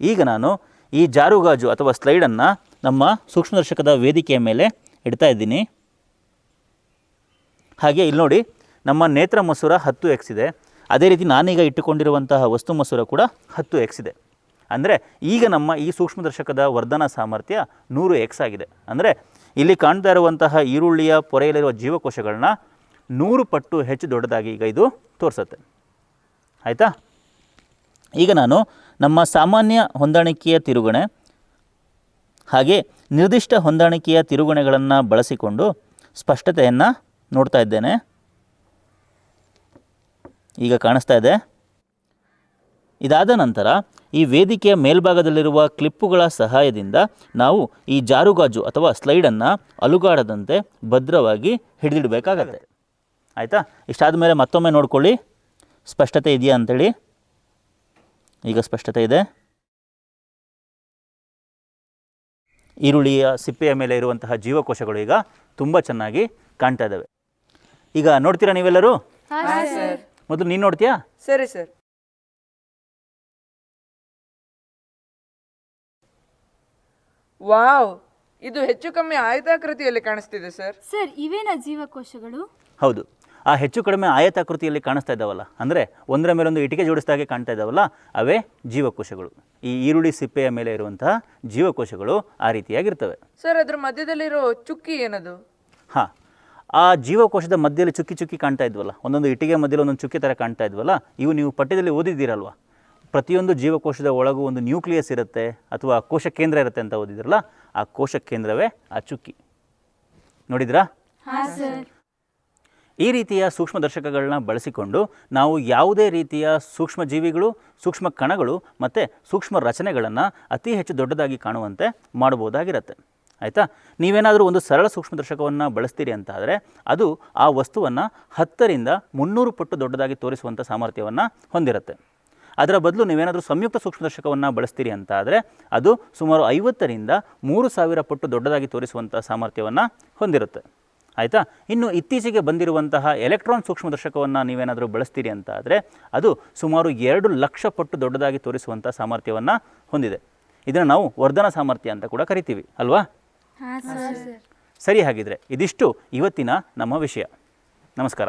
ಈಗ ನಾನು ಈ ಜಾರುಗಾಜು ಅಥವಾ ಸ್ಲೈಡನ್ನು ನಮ್ಮ ಸೂಕ್ಷ್ಮದರ್ಶಕದ ವೇದಿಕೆಯ ಮೇಲೆ ಇಡ್ತಾ ಇದ್ದೀನಿ. ಹಾಗೆ ಇಲ್ಲಿ ನೋಡಿ, ನಮ್ಮ ನೇತ್ರ ಮಸೂರ ಹತ್ತು ಎಕ್ಸ್ ಇದೆ. ಅದೇ ರೀತಿ ನಾನೀಗ ಇಟ್ಟುಕೊಂಡಿರುವಂತಹ ವಸ್ತು ಮಸೂರ ಕೂಡ ಹತ್ತು ಎಕ್ಸ್ ಇದೆ. ಅಂದರೆ ಈಗ ನಮ್ಮ ಈ ಸೂಕ್ಷ್ಮದರ್ಶಕದ ವರ್ಧನಾ ಸಾಮರ್ಥ್ಯ ನೂರು ಎಕ್ಸ್ ಆಗಿದೆ. ಅಂದರೆ ಇಲ್ಲಿ ಕಾಣ್ತಾ ಇರುವಂತಹ ಈರುಳ್ಳಿಯ ಪೊರೆಯಲ್ಲಿರುವ ಜೀವಕೋಶಗಳನ್ನ ನೂರು ಪಟ್ಟು ಹೆಚ್ಚು ದೊಡ್ಡದಾಗಿ ಈಗ ಇದು ತೋರಿಸುತ್ತೆ. ಆಯಿತಾ? ಈಗ ನಾನು ನಮ್ಮ ಸಾಮಾನ್ಯ ಹೊಂದಾಣಿಕೆಯ ತಿರುಗಣೆ ಹಾಗೆ ನಿರ್ದಿಷ್ಟ ಹೊಂದಾಣಿಕೆಯ ತಿರುಗಣೆಗಳನ್ನು ಬಳಸಿಕೊಂಡು ಸ್ಪಷ್ಟತೆಯನ್ನು ನೋಡ್ತಾ ಇದ್ದೇನೆ. ಈಗ ಕಾಣಿಸ್ತಾ ಇದೆ. ಇದಾದ ನಂತರ ಈ ವೇದಿಕೆಯ ಮೇಲ್ಭಾಗದಲ್ಲಿರುವ ಕ್ಲಿಪ್ಪುಗಳ ಸಹಾಯದಿಂದ ನಾವು ಈ ಜಾರುಗಾಜು ಅಥವಾ ಸ್ಲೈಡನ್ನು ಅಲುಗಾಡದಂತೆ ಭದ್ರವಾಗಿ ಹಿಡಿದಿಡಬೇಕಾಗತ್ತೆ. ಆಯಿತಾ? ಇಷ್ಟಾದ ಮೇಲೆ ಮತ್ತೊಮ್ಮೆ ನೋಡ್ಕೊಳ್ಳಿ. ಸ್ಪಷ್ಟತೆ ಇದೆಯಾ ಅಂಥೇಳಿ ಈಗ ಸ್ಪಷ್ಟತೆ ಇದೆ. ಈರುಳ್ಳಿಯ ಸಿಪ್ಪೆಯ ಮೇಲೆ ಇರುವಂತಹ ಜೀವಕೋಶಗಳು ಈಗ ತುಂಬ ಚೆನ್ನಾಗಿ ಕಾಣ್ತಾ ಇದ್ದಾವೆ ಈಗ ನೋಡ್ತೀರಾ ನೀವೆಲ್ಲರೂ? ಮೊದಲು ನೀನು ನೋಡ್ತೀಯಾ? ಸರಿ ಸರ್. ವಾವ್ ಇದು ಹೆಚ್ಚು ಕಮ್ಮಿ ಆಯತಾಕೃತಿಯಲ್ಲಿ ಕಾಣಿಸ್ತಿದೆ ಸರ್. ಸರ್ ಇವೇನಾ ಜೀವಕೋಶಗಳು? ಹೌದು. ಆ ಹೆಚ್ಚು ಕಡಿಮೆ ಆಯತಾಕೃತಿಯಲ್ಲಿ ಕಾಣಿಸ್ತಾ ಇದ್ದಾವಲ್ಲ ಅಂದರೆ ಒಂದರ ಮೇಲೊಂದು ಇಟಿಕೆ ಜೋಡಿಸಿದಾಗೆ ಕಾಣ್ತಾ ಇದ್ದಾವಲ್ಲ ಅವೇ ಜೀವಕೋಶಗಳು. ಈ ಈರುಳ್ಳಿ ಸಿಪ್ಪೆಯ ಮೇಲೆ ಇರುವಂತಹ ಜೀವಕೋಶಗಳು ಆ ರೀತಿಯಾಗಿರ್ತವೆ. ಸರ್ ಅದ್ರ ಮಧ್ಯದಲ್ಲಿರೋ ಚುಕ್ಕಿ ಏನದು? ಹಾಂ ಆ ಜೀವಕೋಶದ ಮಧ್ಯದಲ್ಲಿ ಚುಕ್ಕಿ ಚುಕ್ಕಿ ಕಾಣ್ತಾ ಇದ್ವಲ್ಲ ಒಂದೊಂದು ಇಟ್ಟಿಗೆ ಮಧ್ಯದಲ್ಲಿ ಒಂದೊಂದು ಚುಕ್ಕಿ ಥರ ಕಾಣ್ತಾ ಇದ್ವಲ್ಲ ಇವು ನೀವು ಪಠ್ಯದಲ್ಲಿ ಓದಿದ್ದೀರಲ್ವ? ಪ್ರತಿಯೊಂದು ಜೀವಕೋಶದ ಒಳಗೂ ಒಂದು ನ್ಯೂಕ್ಲಿಯಸ್ ಇರುತ್ತೆ ಅಥವಾ ಕೋಶ ಕೇಂದ್ರ ಇರುತ್ತೆ ಅಂತ ಓದಿದ್ರಲ್ಲ ಆ ಕೋಶ ಕೇಂದ್ರವೇ ಆ ಚುಕ್ಕಿ. ನೋಡಿದ್ರಾ? ಈ ರೀತಿಯ ಸೂಕ್ಷ್ಮದರ್ಶಕಗಳನ್ನ ಬಳಸಿಕೊಂಡು ನಾವು ಯಾವುದೇ ರೀತಿಯ ಸೂಕ್ಷ್ಮ ಜೀವಿಗಳು, ಸೂಕ್ಷ್ಮ ಕಣಗಳು ಮತ್ತು ಸೂಕ್ಷ್ಮ ರಚನೆಗಳನ್ನು ಅತಿ ಹೆಚ್ಚು ದೊಡ್ಡದಾಗಿ ಕಾಣುವಂತೆ ಮಾಡಬಹುದಾಗಿರುತ್ತೆ. ಆಯಿತಾ? ನೀವೇನಾದರೂ ಒಂದು ಸರಳ ಸೂಕ್ಷ್ಮದರ್ಶಕವನ್ನು ಬಳಸ್ತೀರಿ ಅಂತಾದರೆ ಅದು ಆ ವಸ್ತುವನ್ನು ಹತ್ತರಿಂದ ಮುನ್ನೂರು ಪಟ್ಟು ದೊಡ್ಡದಾಗಿ ತೋರಿಸುವಂಥ ಸಾಮರ್ಥ್ಯವನ್ನು ಹೊಂದಿರುತ್ತೆ. ಅದರ ಬದಲು ನೀವೇನಾದರೂ ಸಂಯುಕ್ತ ಸೂಕ್ಷ್ಮದರ್ಶಕವನ್ನು ಬಳಸ್ತೀರಿ ಅಂತ ಆದರೆ ಅದು ಸುಮಾರು ಐವತ್ತರಿಂದ ಮೂರು ಸಾವಿರ ಪಟ್ಟು ದೊಡ್ಡದಾಗಿ ತೋರಿಸುವಂಥ ಸಾಮರ್ಥ್ಯವನ್ನು ಹೊಂದಿರುತ್ತೆ. ಆಯಿತಾ? ಇನ್ನು ಇತ್ತೀಚೆಗೆ ಬಂದಿರುವಂತಹ ಎಲೆಕ್ಟ್ರಾನ್ ಸೂಕ್ಷ್ಮದರ್ಶಕವನ್ನು ನೀವೇನಾದರೂ ಬಳಸ್ತೀರಿ ಅಂತ ಆದರೆ ಅದು ಸುಮಾರು ಎರಡು ಲಕ್ಷ ಪಟ್ಟು ದೊಡ್ಡದಾಗಿ ತೋರಿಸುವಂಥ ಸಾಮರ್ಥ್ಯವನ್ನು ಹೊಂದಿದೆ. ಇದನ್ನು ನಾವು ವರ್ಧನ ಸಾಮರ್ಥ್ಯ ಅಂತ ಕೂಡ ಕರಿತೀವಿ ಅಲ್ವಾ? ಹಾಂ ಸರ್. ಸರಿ ಹಾಗಿದ್ರೆ ಇದಿಷ್ಟು ಇವತ್ತಿನ ನಮ್ಮ ವಿಷಯ. ನಮಸ್ಕಾರ.